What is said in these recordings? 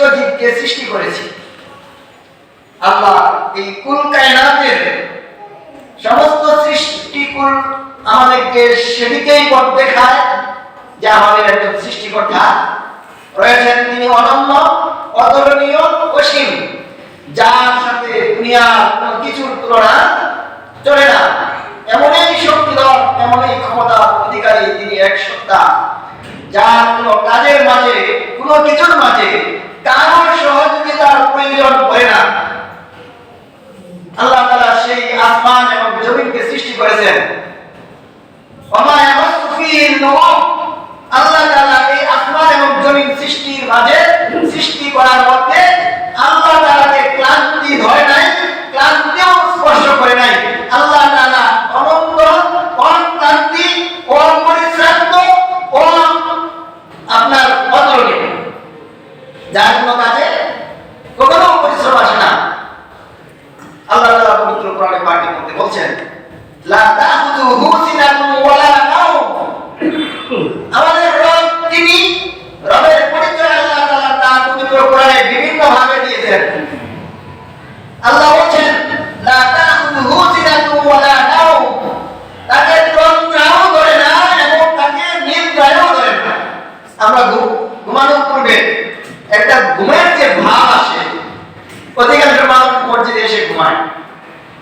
বিশ্বজীবকে সৃষ্টি করেছি। আল্লাহ এই কুল কায়নাতের সমস্ত সৃষ্টিকুল আমাদেরকে সেদিকেই পথ দেখায়, যে আমাদের একজন সৃষ্টিকর্তা রয়েছেন তিনি অনন্য, অতুলনীয়, অসীম। যার সাথে দুনিয়ার কোনো কিছুর তুলনা চলে না। এমনই শক্তিধর এমনই ক্ষমতা অধিকারী তিনি এক সত্তা। যার কোনো কাজের মাঝে, কোনো কিছুর মাঝে কারোর সহযোগিতার প্রয়োজন পড়ে না। আল্লাহ সেই আসমান এবং জমিনকে সৃষ্টি করেছেন। আল্লাহ এই আসমান এবং জমিন সৃষ্টির মাঝে সৃষ্টি করার মধ্যে আল্লাহ তাআলাকে ক্লান্তি ধরে নাই, ক্লান্তিও স্পর্শ করে নাই। আল্লাহ তাআলা অনন্ত অক্লান্তি অপরিশ্রান্ত ও আপনার অতুলনীয় যার কোনো কাজে কখনো পরিশ্রম আসে না। আল্লাহ পবিত্র কোরআনে পাকের মধ্যে বলছেন, লা তাখুযুহু সিনাতুন নাওম আমাদের রব তিনি রবের পরিচয় আল্লাহ তাআলা তার পবিত্র কোরআনে বিভিন্ন ভাবে দিয়েছেন আল্লাহ বলছেন লা তাখুযুহু সিনাতুন ওয়ালা নাওম তাকে তন্দ্রাও ধরে না এবং তাকে নিদ্রাও ধরে না আমরা ঘু- ঘুমানোর পূর্বে একটা ঘুমের যে ভাব আসে অধিকাংশ মানুষ মসজিদে এসে ঘুমায়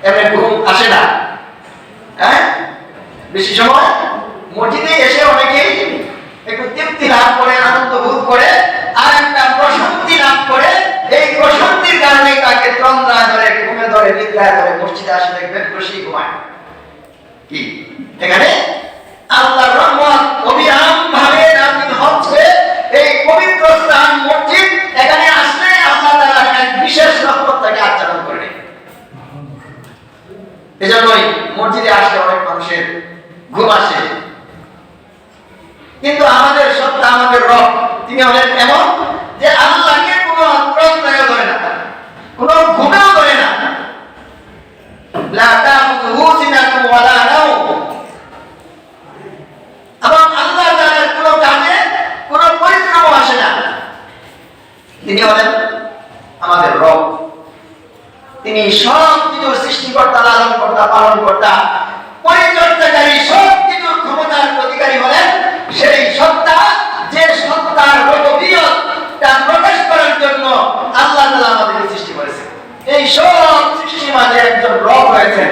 এমনি ঘুম আসে না হ্যাঁ বেশি সময় মসজিদে এসে অনেকেই একটু তৃপ্তি লাভ করে আনন্দ বোধ করে আর একটা প্রশান্তি লাভ করে এই প্রশান্তির কারণে তাকে তন্দ্রা ধরে ঘুমে ধরে নিদ্রায় ধরে মসজিদে আসে দেখবেন বসে ঘুমায় কি এখানে আল্লাহর রহমত অবিরাম ভাবে নাজিল হচ্ছে এই পবিত্র স্থান মসজিদ এখানে আসলে আল্লাহ তাআলা এক বিশেষ রহমত তাকে আচরণ করে নেয়। এজন্যই মসজিদে আসলে অনেক মানুষের ঘুম আসে কিন্তু আমাদের সত্তা আমাদের রব তিনি হলেন এমন যে আল্লাহকে কোনো প্রশ্রয় করে না কোনো ঘুমেও করে না লা তাখুযুহু সিনাতুন ওয়ালা নাওম এবং আল্লাহ তাআলার কোনো কাজে কোনো পরিশ্রম আসে না তিনি হলেন আমাদের রব। তিনি সব কিছুর সৃষ্টিকর্তা লালন কর্তা পালন কর্তা পরিচর্যাকারী, সব কিছুর ক্ষমতার অধিকারী হলেন সেই সত্তা, যে সত্তার রূপবিয়তটা প্রকাশ করার জন্য আল্লাহ তাআলা আমাদেরকে সৃষ্টি করেছেন। এই সব সৃষ্টির মাঝে একজন রব রয়েছেন,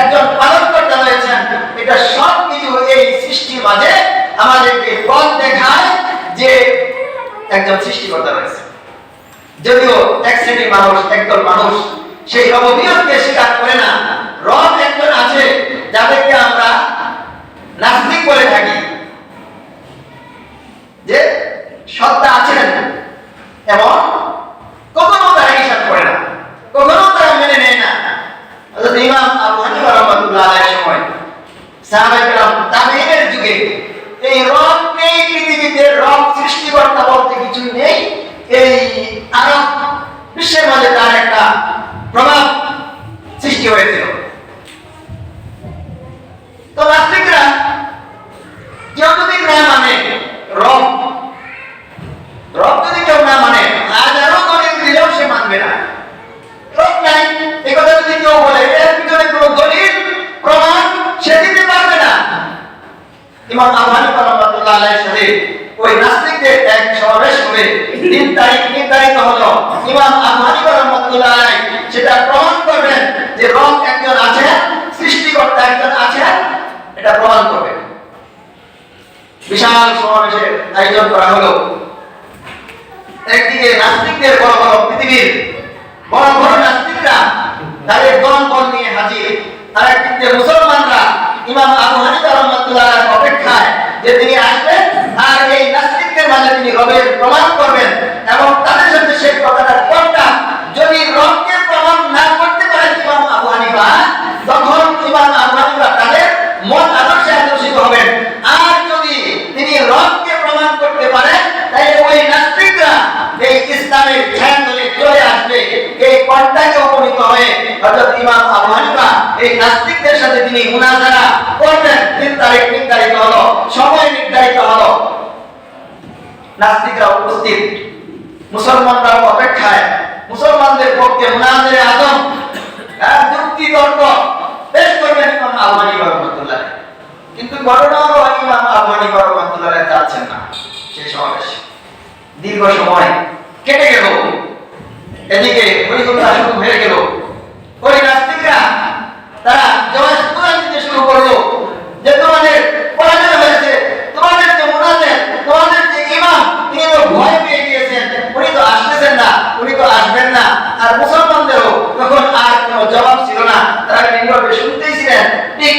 একজন পালন কর্তা রয়েছেন। এটা সব কিছু এই সৃষ্টির মাঝে আমাদেরকে পথ দেখায় যে একজন সৃষ্টিকর্তা রয়েছে যদিও এক শ্রেণির মানুষ, একদল মানুষ, সেই রববিয়তকে স্বীকার করে না? রব একজন আছে যাদেরকে আমরা নাস্তিক বলে থাকি। যে সত্তা আছেন এবং কখনো তারা হিসাব করে না কখনো তারা মেনে নেয় না হযরত ইমাম আবু হানিফা রাহমাতুল্লাহ আলাইহির সময় সাহাবায়ে কেরাম তাবেঈনের যুগে এই রব নেই পৃথিবীতে রব সৃষ্টিকর্তা বলতে কিছু নেই এই আরব বিশ্বের মাঝে তার একটা প্রভাব সৃষ্টি হয়েছিল তো নাস্তিকরা কেউ যদি না মানে রব রব যদি কেউ না মানে হাজারো দলিল দিলেও সে মানবে না রব নাই এ কথা যদি কেউ বলে এর পিছনে কোনো দলিল প্রমাণ সে দিতে পারবে না ইমাম আবু হানিফা রাহমাতুল্লাহ আলাইহির সাথে ওই নাস্তিকদের এক সমাবেশ হবে নির্ধারিত হলো। ইমাম সেটা প্রমাণ করবেন যে একজন আছেন সৃষ্টিকর্তা একজন আছেন এটা প্রমাণ করবেন বিশাল আয়োজন করা হলো। একদিকে নাস্তিকদের বড় বড় পৃথিবীর বড় বড় নাস্তিকরা তাদের দল নিয়ে হাজির আর একদিকে মুসলমানরা ইমাম আবু হানিফা রহমতুল্লাহ অপেক্ষায় যে তিনি আসবেন আর এই নাস্তিকদের মাঝে তিনি রবের প্রমাণ করবেন এবং তাদের সাথে সেই কথাটা কোনটা যদি রবকে প্রমাণ না করতে পারেন ইমাম আবু হানিফা, তখন ইমাম আবু হানিফা তাদের মত আদর্শে আকর্ষিত হবেন। আর যদি তিনি রবকে প্রমাণ করতে পারেন তাহলে ওই নাস্তিকরা এই ইসলামের ছায়াতলে চলে আসবে, এই কন্টাকে উপনীত হয়ে হযরত ইমাম আবু হানিফা এই নাস্তিকদের সাথে তিনি মুনাজারা করবেন। দিন তারিখ নির্ধারিত হলো, সময় নির্ধারিত হলো। নাস্তিকরা উপস্থিত। মুসলমানরাও অপেক্ষায়। মুসলমানদের পক্ষে মুনাজের হ্যাঁ, যুক্তি তর্ক পেশ করবেন ইমাম আলমানি রহমতুল্লাহ। কিন্তু ঘটনা হলো ইমাম আলমানি রহমতুল্লাহ যাচ্ছেন না সেই সমাবেশে। দীর্ঘ সময় কেটে গেল। এদিকে পরিকল্পনা শুরু হয়ে গেল। ওই নাস্তিকরা তারা জবাব দিতে শুরু করল। যে তোমাদের পরাজয় হয়েছে তোমাদের যে মোনাজের তোমাদের যে ইমাম তিনি তো ভয় পেয়ে গিয়েছেন উনি তো আসতেছেন না উনি তো আসবেন না আর মুসলমানদেরও তখন আর কোনো জবাব ছিল না তারা নীরবে শুনতেই ছিলেন ঠিক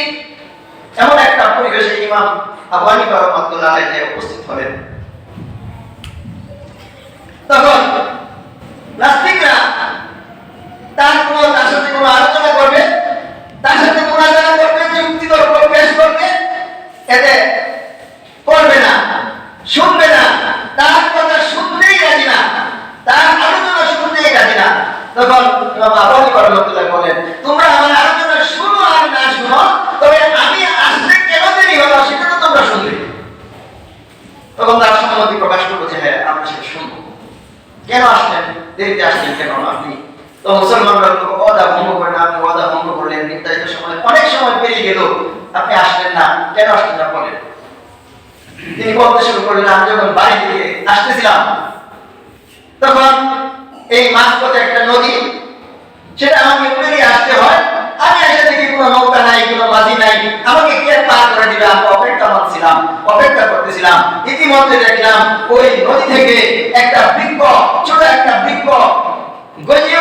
এমন একটা পরিবেশে ইমাম আবু হানিফা রহমাতুল্লাহ যে উপস্থিত হলেন। তখন নাস্তিকরা তার কোনো তার সাথে কোনো আলোচনা করবে তার সাথে মোনাজারা করবে যুক্তি তর্ক পেশ করবে এতে করবে না শুনবে না তার কথা শুনতেই রাজি না তার আলোচনা শুনতেই রাজি না তখন ইমাম আবু হানিফা রহমাতুল্লাহ বলেন তোমরা আমার আলোচনা শুনো আর না শুনো তবে আমি আসতে কেন দেরি হলো সেটা তো তোমরা শুনবে তখন তার সম্মতি প্রকাশ করব যে হ্যাঁ আমরা সেটা শুনব কেন আসলেন দেরিতে আসলেন কেন আপনি আমি থেকে এসে দেখি কোনো নৌকা নাই, কোনো মাঝি নাই। আমাকে কে পার করে অপেক্ষা মানছিলাম অপেক্ষা করতেছিলাম। ইতিমধ্যে দেখলাম ওই নদী থেকে একটা বৃক্ষ, ছোট একটা বৃক্ষ গজিয়ে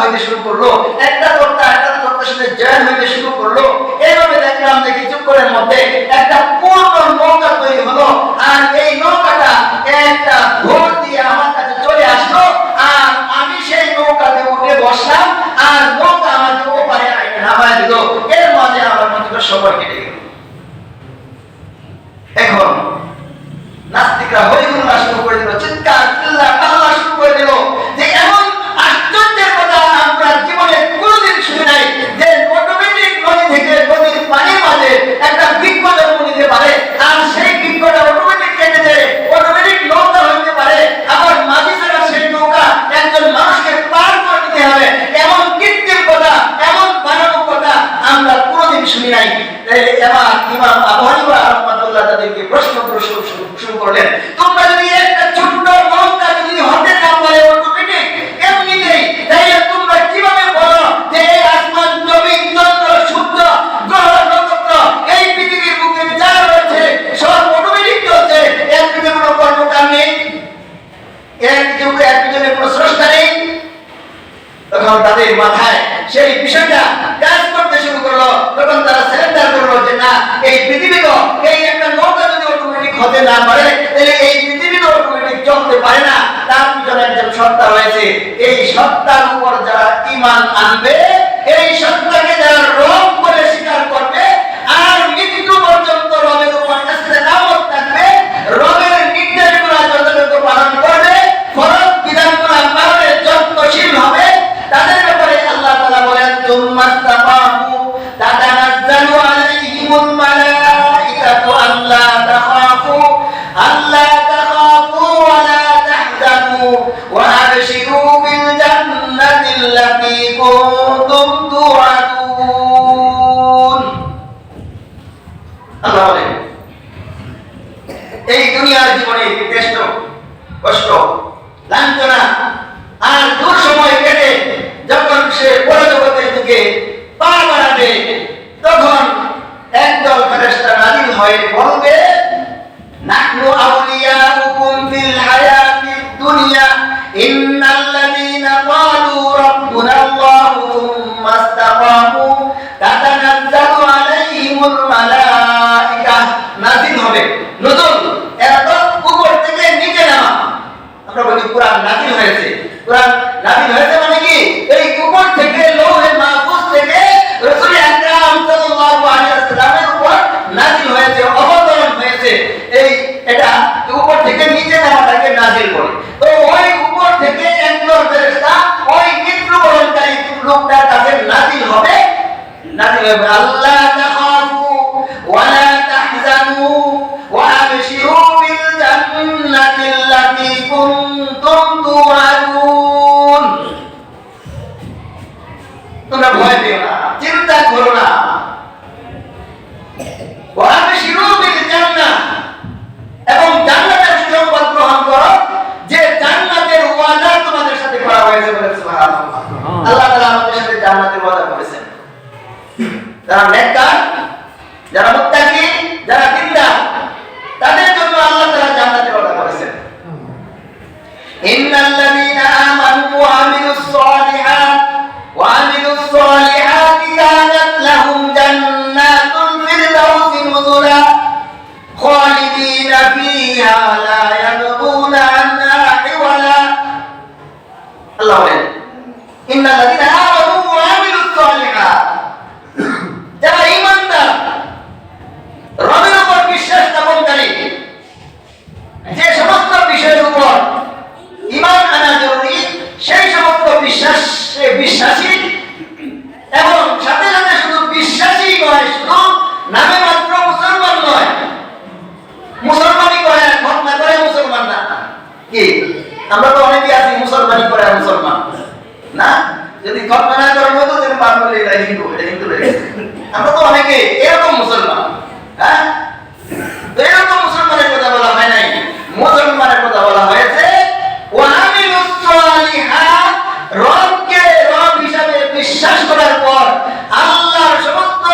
হয়ে শুরু করল। একটা তক্তা, একটা তক্তার সাথে শুরু করল। এইভাবে দেখলাম যে কিছুক্ষণের মধ্যে একটা পূর্ণ নৌকা তৈরি হলো। আর এই নৌকাটা একটা ভোর দিয়ে আমার কাছে চলে আসলো আর আমি সেই নৌকাতে উঠে বসলাম আর নৌকা আমাকে ওপারে নামায় দিল এর মাঝে আমার সময় কেটে গেল এখন নাস্তিকরা হরিগুল্লা শুরু করে দিল চিৎকার চিল্লা পাল্লা শুরু করে দিল যে এমন আশ্চর্যের কথা আমরা জীবনে কোনোদিন শুনি নাই যে অটোমেটিক নদী থেকে নদীর পানির মাঝে একটা বৃক্ষ জন্ম নিতে পারে আর সেই বৃক্ষটা অটোমেটিক কেটে যায় অটোমেটিক নৌকা হইতে পারে আবার মাঝি ছাড়া সেই নৌকা একজন মানুষকে পার করে দিতে হবে এমন কৃত্রিম কথা এমন বানানো কথা আমরা কোনোদিন শুনি নাই এই এবার ইমাম আবু হানিফা রহমাতুল্লাহ তাদেরকে প্রশ্ন করে শুরু শুরু- শুরু করলেন তোমরা যদি একটা ছোট্ট নৌকা যদি হতে না পারে অটোমেটিক এমনিতেই তাইলে তোমরা কীভাবে বলো যে এই আসমান জমিন চন্দ্র সূর্য গ্রহ নক্ষত্র এই পৃথিবীর বুকে যা রয়েছে সব অটোমেটিক চলছে এর পিছনে কোনো কর্মকার নেই এই পৃথিবী তো চলতে পারে না। তার একজন সত্তা রয়েছে। এই সত্তার উপর যারা ইমান আনবে, এই সত্তাকে যারা রব বলে স্বীকার করবে আর মৃত্যু পর্যন্ত রবের উপর নামত থাকবে রবের নির্দেশগুলো যথাযথ পালন করবে ফরজ বিধানগুলো পালনের যত্নশীল হবে তাদের ব্যাপারে আল্লাহ তাআলা বলেন তুম্মাস্তাকামু তাতানাজ্জালু আলাইহিমুল মালাইকাতু আল্লা তাখাফু আল্লা তাখাফু ওয়া লা তাহজানু ওয়া আবশিরু বিল জান্নাতি আল্লাতী কুনতুম তুআদুন আল্লাহ বলেন এই দুনিয়ার জীবনে কষ্ট কষ্ট লাঞ্ছনা আর দূর সময় কেটে যখন সে পরজগতের দিকে পা বাড়াবে তখন একদল ফেরেশতা নাজিল হয়ে বলবে নাহনু আউলিয়াউকুম ফিল হায়াতিদ দুনিয়া ইন্নাল্লাযীনা ক্বালু রাব্বুনা আল্লাহু থুম্মা ইসতাকামু তাতানাজ্জালু আলাইহিমুল মালাইকা নাজিল হবে নতুন এত উপর থেকে নিচে নামা আমরা বলি কোরআন নাজিল হয়েছে কোরআন নাজিল হয়েছে মানে কি এই উপর থেকে লৌহে মাহফুজ থেকে রাসূল আকরাম সাল্লাল্লাহু আলাইহি ওয়াসাল্লামের উপর নাজিল হয়েছে অবতরণ হয়েছে এই এটা উপর থেকে নিচে নামাটাকে নাজিল করে তো ওই উপর থেকে একজন ফেরেশতা ওই মৃত্যুবরণকারী নাজিল হবে আল্লাহ যে সমস্ত উপর ইমান আনা সেই সমস্ত বিশ্বাস বিশ্বাসী এবং সাথে শুধু বিশ্বাসী শুধু নামে মাত্র মুসলমান নয়। মুসলমানি করে ঘটনা করে মুসলমান না। কি? আমরা তো অনেকে আছি মুসলমানি করে মুসলমান। না হ্যাঁ? বিশ্বাস করার পর আল্লাহর সমস্ত,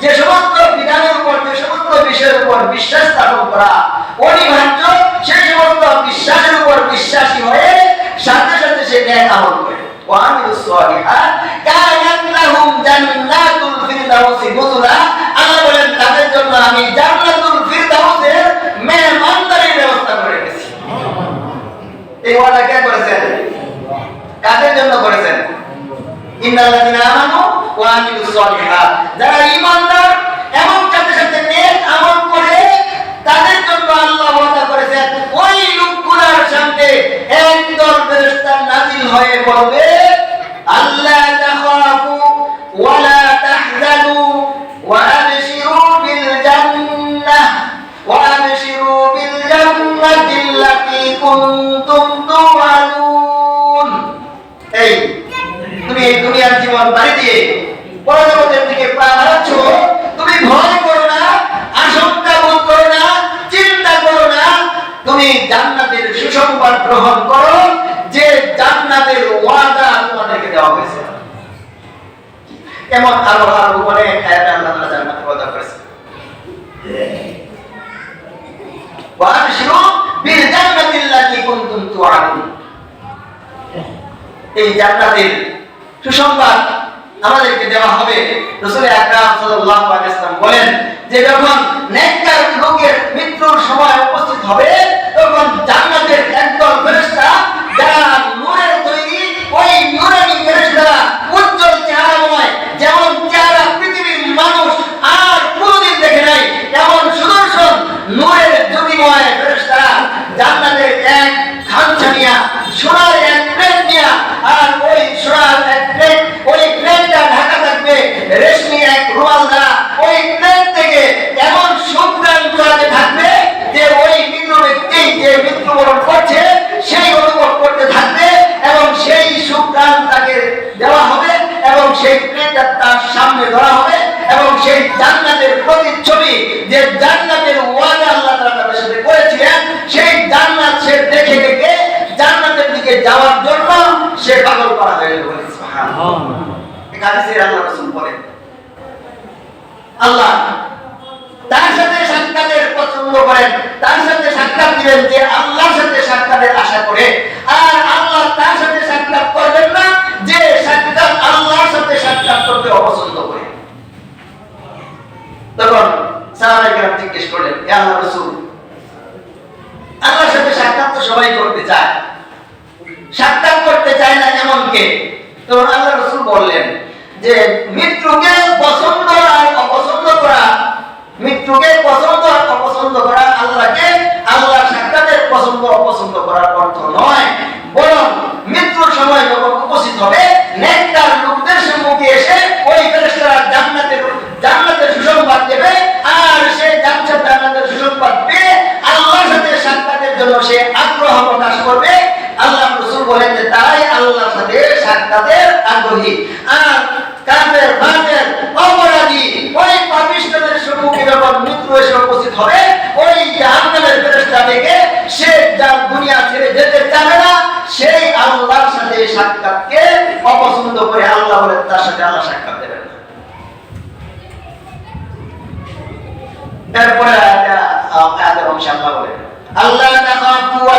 যে সমস্ত বিধানের উপর, যে সমস্ত বিষয়ের উপর বিশ্বাস স্থাপন করা অনিবার্য, সেই সমস্ত বিশ্বাসের উপর বিশ্বাসী হয়ে সাথে সাথে সে ন্যায় আমল করে। ওয়ামিলুস সালিহাত কানাত লাহুম জান্নাতুল ফিরদাউসি নুজুলা আল্লাহ বলেন তাদের জন্য আমি জান্নাতুল ফিরদাউসের মেহমানদারির ব্যবস্থা করে রেখেছি এই ওয়াদা কে করেছেন কাদের জন্য করেছেন ইন্নাল্লাযীনা আমানু ওয়া আমিলুস সালিহাত যারা ঈমানদার এবং সাথে সাথে নেক আমল করে তাদের জন্য আল্লাহ ওয়াদা করেছেন ওই লোকগুলোর সামনে একদল হয়ে বলবে আল্লাহ তাখাফু ওয়া লা তাহজানু ওয়া আবশিরু বিল জান্নাহ ওয়া আবশিরু বিল জান্নাতি আল্লাতী কুনতুম তুআদুন এই, তুমি এই দুনিয়ার জীবন বাড়ি দিয়ে পরজগতের দিকে পা বাড়াচ্ছ। তুমি ভয় করো না, আশঙ্কা বোধ করো না, চিন্তা করো না। তুমি জান্নাতের সুসংবাদ গ্রহণ করো। যে জান্নাতের ওয়াদা তোমাদেরকে দেওয়া হয়েছে। এমন আরও আরও অনেক আয়াত আল্লাহ তাআলা ওয়াদা করেছে। বিল কুনতুম তুআদুন। এই জান্নাতের সুসংবাদ আমাদেরকে দেওয়া হবে। রাসূল আকরাম সাল্লাল্লাহু আলাইহি বলেন যে যখন নেককার লোকের মৃত্যুর সময় উপস্থিত হবে, তখন জান্নাতের একদল ফেরেশতা সোনার আল্লাহ তার সাথে সাক্ষাতের পছন্দ করেন, তার সাথে সাক্ষাৎ দিবেন যে আল্লাহর সাথে সাক্ষাতের আশা করে। আর আল্লাহ তার সাথে সাক্ষাৎ করবেন না যে সাক্ষাৎ আল্লাহর সাথে সাক্ষাৎ করতে অপছন্দ করে তখন সাহাবায়ে কেরাম জিজ্ঞেস করলেন হে আল্লাহ রাসূল আল্লাহর সাথে সাক্ষাৎ তো সবাই করতে চায় সাক্ষাৎ করতে চায় না এমন কে তখন আল্লাহ রাসূল বললেন যে মৃত্যুকে পছন্দ আর অপছন্দ করা মৃত্যুকে পছন্দ আর অপছন্দ করা আল্লাহকে আল্লাহর সাক্ষাতের পছন্দ অপছন্দ করার অর্থ নয় বরং মৃত্যুর সময় যখন উপস্থিত হবে নেককার লোকদের সম্মুখে এসে ওই ফেরেশতা আগ্রহী আর কাফের ফাজের অপরাধী, ওই পাপিষ্ঠদের সম্মুখে যখন মৃত্যু এসে উপস্থিত হবে, ওই জাহান্নামের ফেরেশতা থেকে সে যা দুনিয়া ছেড়ে যেতে চাবে না, সেই আল্লাহর সাথে সাক্ষাৎকে অপছন্দ করে আল্লাহ বলে তার সাথে আল্লাহ সাক্ষাৎ দেবেন এরপরে আয়াতের অংশে আল্লাহ বলেন আল্লাহ তাখাফু ওয়া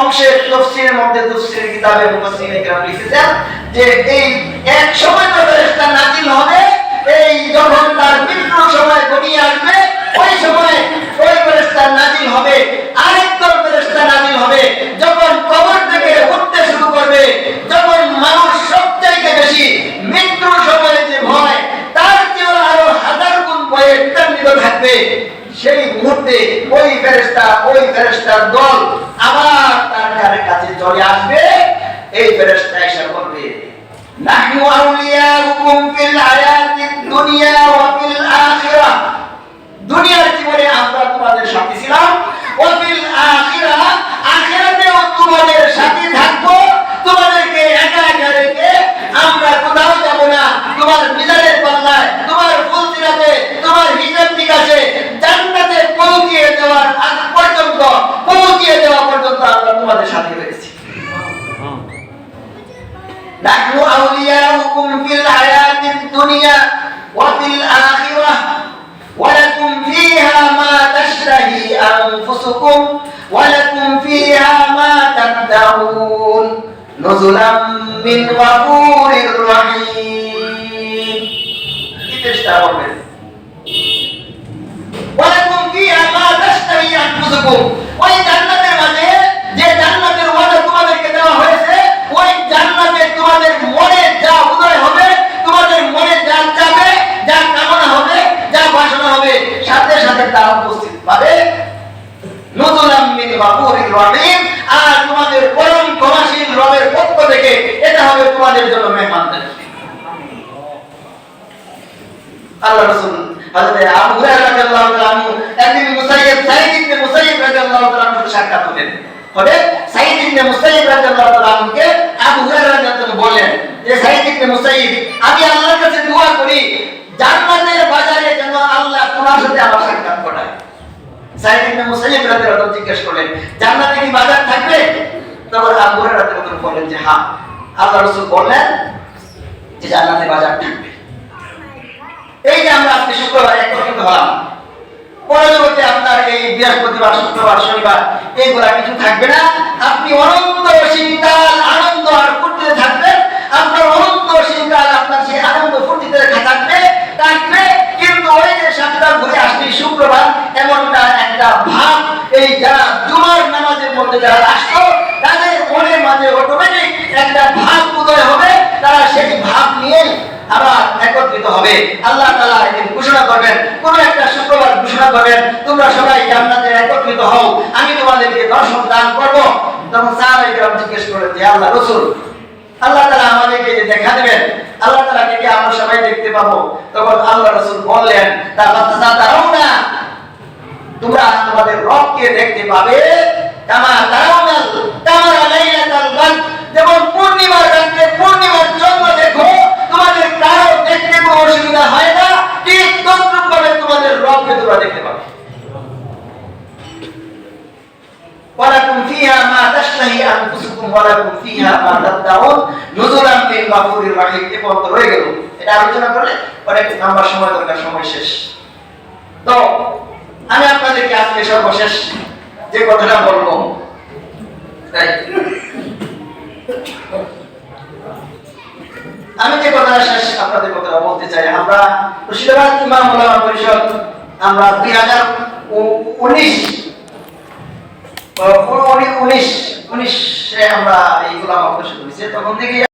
অংশের তফসিরের মধ্যে তফসিরের কিতাবে মুফাসসিরিন কেরাম লিখেছেন যে এই এক সময় তো ফেরেশতা নাজিল হবে, এই যখন তার বিভিন্ন সময় ঘনিয়ে আসবে, ওই সময় ওই ফেরেশতা নাজিল হবে। আরেক দল সাথে রয়েছি نحن أولياؤكم في الحياة الدنيا وفي الآخرة ولكم فيها ما تشتهي أنفسكم ولكم فيها ما تدعون نزلا من غفور رحيم تشتغل ولكم فيها ما تشتهي أنفسكم ওই জিজ্ঞেস করলেন, জান্নাতে কি বাজার থাকবে? আবু হুরায়রা বললেন যে হ্যাঁ আল্লাহ রাসূল বললেন যে, জান্নাতে বাজার থাকবে। এই যে আমরা আজকে শুক্রবার একত্রিত হলাম। পরবর্তী আপনার এই বৃহস্পতিবার, শুক্রবার, শনিবার এইগুলা কিছু থাকবে না। আপনি অনন্ত শীতকাল আনন্দ আর শুক্রবার এমনটা একটা ভাব, এই যারা জুমার নামাজের মধ্যে যারা আসতো তাদের মনের মাঝে অটোমেটিক একটা ভাব উদয় হবে। তারা সেই ভাব নিয়ে আবার একত্রিত হবে। আল্লাহ তাআলা এদিন ঘোষণা করবেন, কোন একটা শুক্রবার ঘোষণা করবেন, তোমরা সবাই জান্নাতে একত্রিত হও। আমি তোমাদেরকে দর্শন দান করব। তখন জিজ্ঞেস করেন যে আল্লাহ রাসূল আল্লাহ তাআলা আমাদেরকে দেখা দেবেন, আল্লাহ তাআলা কে আমরা সবাই দেখতে পাবো, তখন আল্লাহ রাসূল বললেন না তোমরা তোমাদের রবকে দেখতে পাবে লাইলাতাল বাদ যেমন পূর্ণিমার রাতে পূর্ণিমার চন্দ্র দেখো, তোমাদের কারও দেখতে কোনো অসুবিধা হয় না, ঠিক তদ্রুপ ভাবে তোমাদের রবকে তোমরা দেখতে পাবে। তাশতাহি আনফুসুকুম ওয়া ফিহা মা তাদাউন। মিন গাফুরির রাহিম এ পর্যন্ত রয়ে গেল। এটা আলোচনা করলে অনেক নাম্বার সময় দরকার, সময় শেষ। তো, আমি আপনাদেরকে আজকে সর্বশেষ যে কথাটা বলব আমি যে কথাটা শেষ আপনাদের কথা বলতে চাই, আমরা মুর্শিদাবাদ ইমাম পরিষদ, আমরা দুই হাজার উনিশ উনিশ উনিশে আমরা এই গোলাম অগ্রসর হয়েছে তখন থেকে